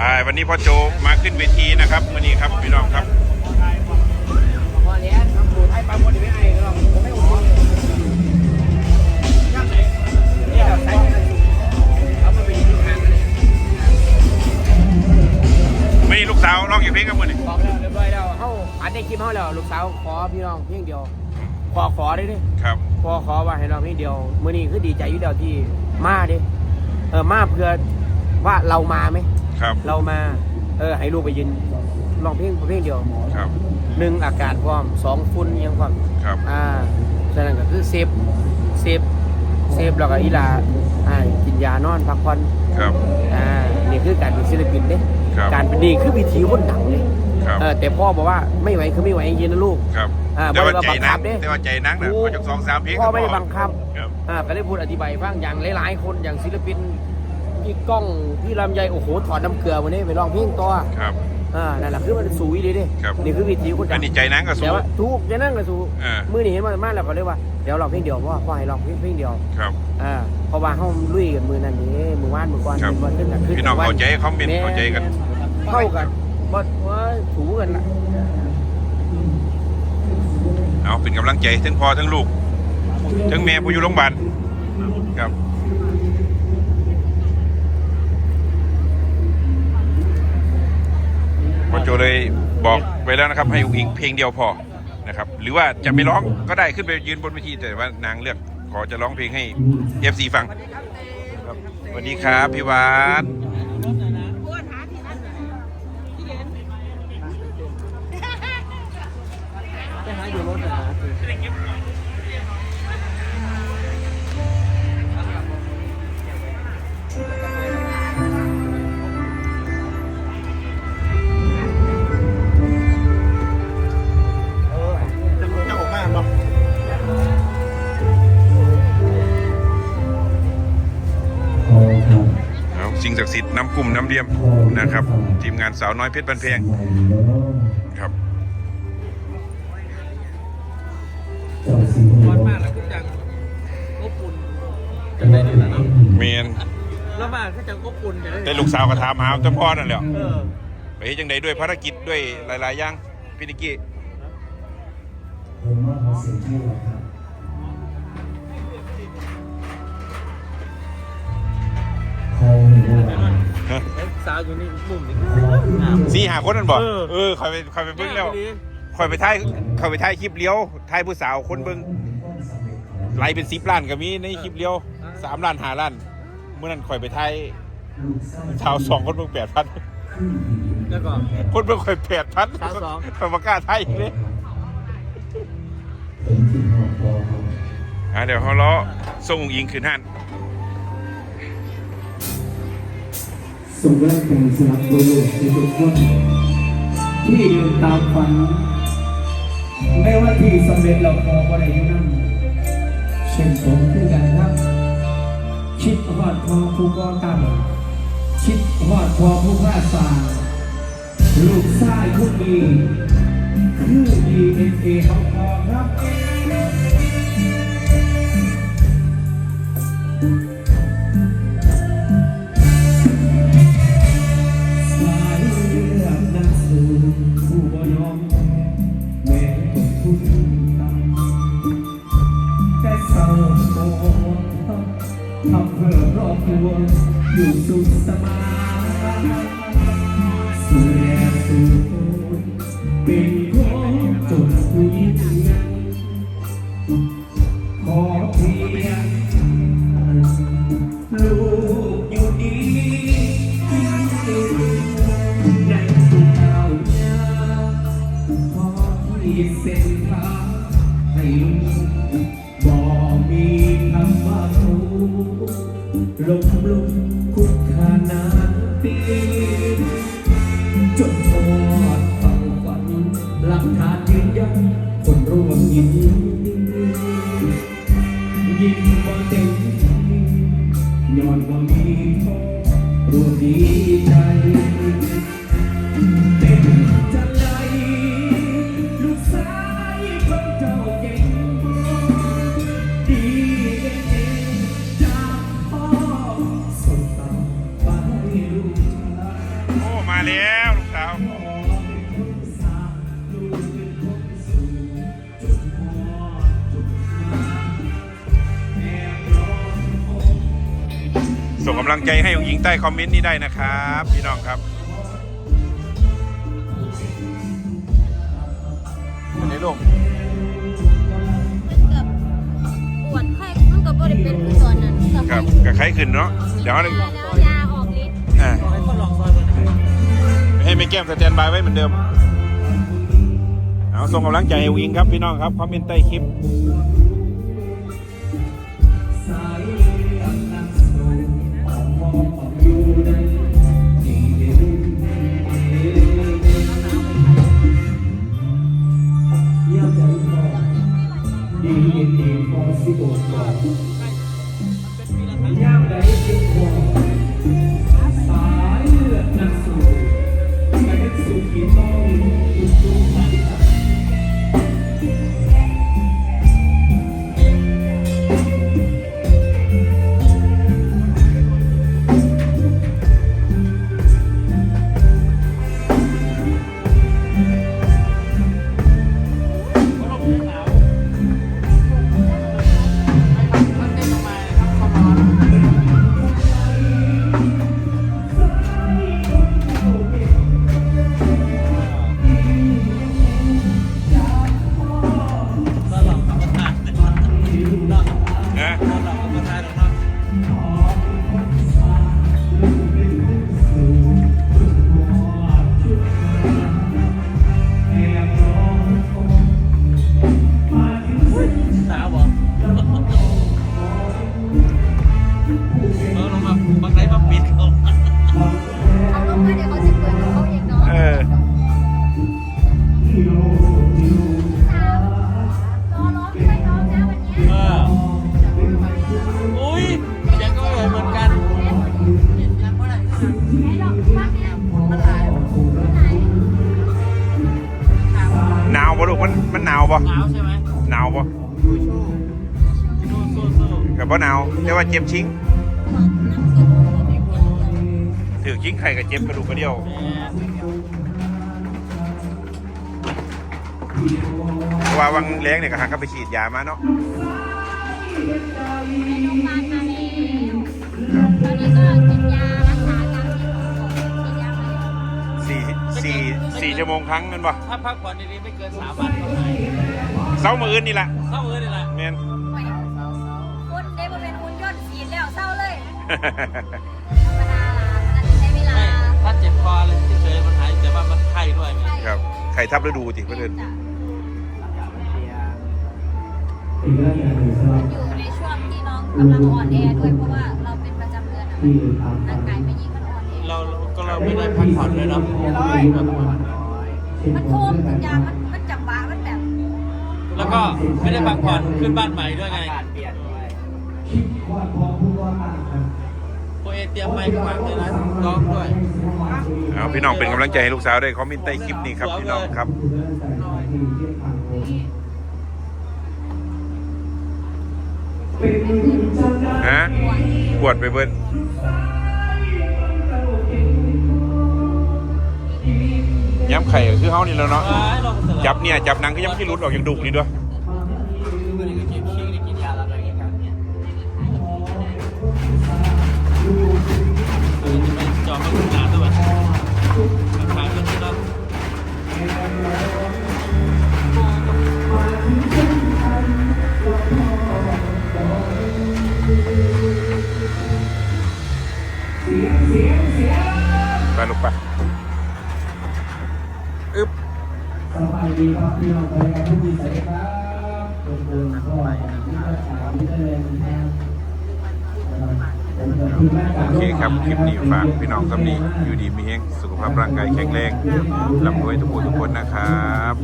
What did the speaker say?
อ่าวันนี้พ่อโจมาขึ้นเวทีนะครับวันนี้ครับพี่น้องครับพอแล้วครับดูไอ้ปลาหมดไม่ไอ้หรอกผมไม่โอเคย่างไหนเนี่ยใส่เอาไปเป็นที่ทางเลยวันนี้ลูกสาวร้องกี่เพลงครับมื่อนี้บอกแล้วเรียบร้อยแล้วเฮาอัดได้คลิปเฮาแล้วลูกสาวขอพี่น้องเพียงเดียว ขอขอได้ดิครับขอขอว่าให้เราเพียงเดียวมื้อนี้คือดีใจอยู่เดียวที่มาดิเออมาเพื่อว่าเรามาไหม ครับ เรามาเออให้ลูกไปยืนร้องเพลงเพลงเดียวครับหนึ่งอากาศพร้อมสองฝุ่นยังพร้อมครับอ่าฉะนั้นก็คือเซฟเซฟเซฟแล้วก็อีหลาอ่ากินยานอนพักผ่อนครับอ่านี่คือการเป็นศิลปินเด้ครับการเป็นนี่คือวิธีคนดังเลยครับเออแต่พ่อบอกว่าไม่ไหวคือไม่ไหวจริงๆนะลูกครับอ่าแต่ว่าบ่ได้ใจบังคันับกเด้แต่ว่าใจนักนะโอ้พอจากสองสามเพลงพ่อก็ไม่ได้บังคับครับอ่าก็ได้พูดอธิบายฟังอย่างหลายๆคนอย่างศิลปิน พี่ก้องพี่ลำไยโอ้โหถอดน้ำเกลือวันนี้ไปร้องเพลงต่อครับ อ่านั่นแหละคือมันสูยเลยดิครับ นี่คือวิธีคนดัอันงนี้ใจนักก็สู้แต่ว่าทุกจะนั่งก็สู้เออมือนี่เห็นมันมาแล้วก็เลยว่าเดี๋ยวร้องเพลงเดียวเพราะว่าพ่อให้ร้องเพลงเพลงเดียวครับ อ่าเพราะว่าเฮาลุยกันมือนั้นนี่มือวานมือก่อนครับ มือวันขึ้นน่ะขึ้นพี่น้องวัเข้าใจคอมเมนต์แเข้าใจกัน เข้ากันบ่ว่าถูกันน่ะ เอาเป็นกำลังใจทั้งพ่อทั้งลูก ทั้งแม่ผู้อยู่โรงพยาบาลครับพ่อโจเลยบอกไปแล้วนะครับ ให้อุ้งอิงเพลงเดียวพอนะครับ หรือว่าจะไม่ร้องก็ได้ขึ้นไปยืนบนเวทีแต่ว่านางเลือกขอจะร้องเพลงให้ FC ฟังครับสวัสดีครับพี่วัดไปหาอยู่รถนะจะ งศักดิ์สิทธิ์น้ำกลุ่มน้ำเดียมนะครับ ทีมงานสาวน้อยเพชรบันเพงครับเจ้าสีร้อนมากแล้วก็จังอบอุ่นจะได้ดีแล้วเนาะเมียนแล้วมาก็จังอบอุ่นจะได้แต่ลูกสาวก็ถามหาเจ้าพ่อนั่นแหละเออไปเฮ็ดจังใดด้วยภารกิจด้วยหลายๆอย่างพี่นิกกี้ อยู่นี่มุมนี้สี่หาคนนั่นบ่เออ เออคอยไปคอยไปเบิ่งแล้วคอยไปถ่ายคอยไปถ่ายคลิปเลี้ยวถ่ายผู้สาวคนเบิ่งไล่เป็นสิบล้านก็มีในคลิปเลี้ยวสามล้านห้าล้านเมื่อนั้นคอยไปถ่ายสาวสองคนเบิ่งแปดพันแล้วก็ คนเบิ่งคอยแปดพันสาวสอง คอยมากล้าถ่ายอีกเลยเป็นที่หอดคอครับอะเดี๋ยวเขาล้อส่งอุ้งอิงคืนห้า ส่งแรงใจสำหรับตัวลูกในทุกคนที่เดินตามฝันไม่ว่าที่สำเร็จเราพอก็ได้ยู่นั่นเช่นผมคือกันครับคิดฮอดพอผู้ก่อตั้งคิดฮอดพอผู้พาสาลูกชายคนนี้คือดีเอ็นเอเขา ทำเพื่อครอบครัวอยู่สุขสบายสุขแย่สู่คำลังใจให้องหญิงใต้คอมเมนต์นี้ได้นะครับ พี่น้องครับอันนี้ลูกกับปวดไข้มันก็บ่ได้เป็นคือตอนนั้นกับครับกับใครขึ้นเนาะเดี๋ยวให้แล้วยาออกฤทธิ์อ่าให้ไม่แก้มสแตนบายไว้เหมือนเดิมเอาส่งกำลังใจให้องหญิงครับพี่น้องครับคอมเมนต์ใต้คลิป บว่าหนาวแต่ว่าเจ็บชิงน้ำสุดถือชิงไข่กับเจ็บกระดูกกระเดี่ยวแหมเพราะว่าวังแรงเนี่ยก็หาก็ไปฉีดยามาเนาะโรงพยาบาลมาแล้วตอนนี้ก็กินยารักษาตามที่หมอบอกกินยามาแล้วสี่สี่สี่ชั่วโมงครั้งนั่นปะถ้าพักผ่อนดีๆไม่เกินสามวันก็หายเสาร์มืออื่นนี่แหละเข้าเออนี่แหละแมน ถ้าเจ็บคออะไรเฉยๆมันหายแต่ว่ามันไข้ด้วยไงครับไข่ทับฤดูจิเพื่อนอีกเรื่องหนึ่งสำหรับอยู่ในช่วงที่น้องกำลังอ่อนแอด้วยเพราะว่าเราเป็นประจำเดือนอะที่เดินตามร่างกายไม่ยิ่งมันอ่อนแอเราก็เราไม่ได้พักผ่อนเลยเนาะมันโทมทุกอย่างมันมันจับบะมันแบบ แล้วก็ไม่ได้พักผ่อนขึ้นบ้านใหม่ด้วยไงคิดว่าพอพูดว่าต่างกันโอ เอเตรียมไมค์ข้างหลังเลยนะร้องด้วยๆเอาพี่น้องเป็นกำลังใจให้ลูกสาวด้วยคอมเมนต์ใต้คลิปนี้ครับพี่น้องครับ ฮะปวดไปเบิ้ลย้ำไข่ก็คือเฮานี่แล้วเนาะ จับเนี่ย จับหนังก็ยังไม่รุดออกอย่างดุนี่ด้วย อึ๊บสบายดีครับพี่น้องไปกันทุกทีใส่ครับเดินเดินก็ที่ภาษามที่ได้เลยนะครับโอเคครับคลิปนี้ฝากพี่น้องสำนีอยู่ดีมีแห้งสุขภาพร่างกายแข็งแรงลำรวยทุกคนทุกคนนะครับ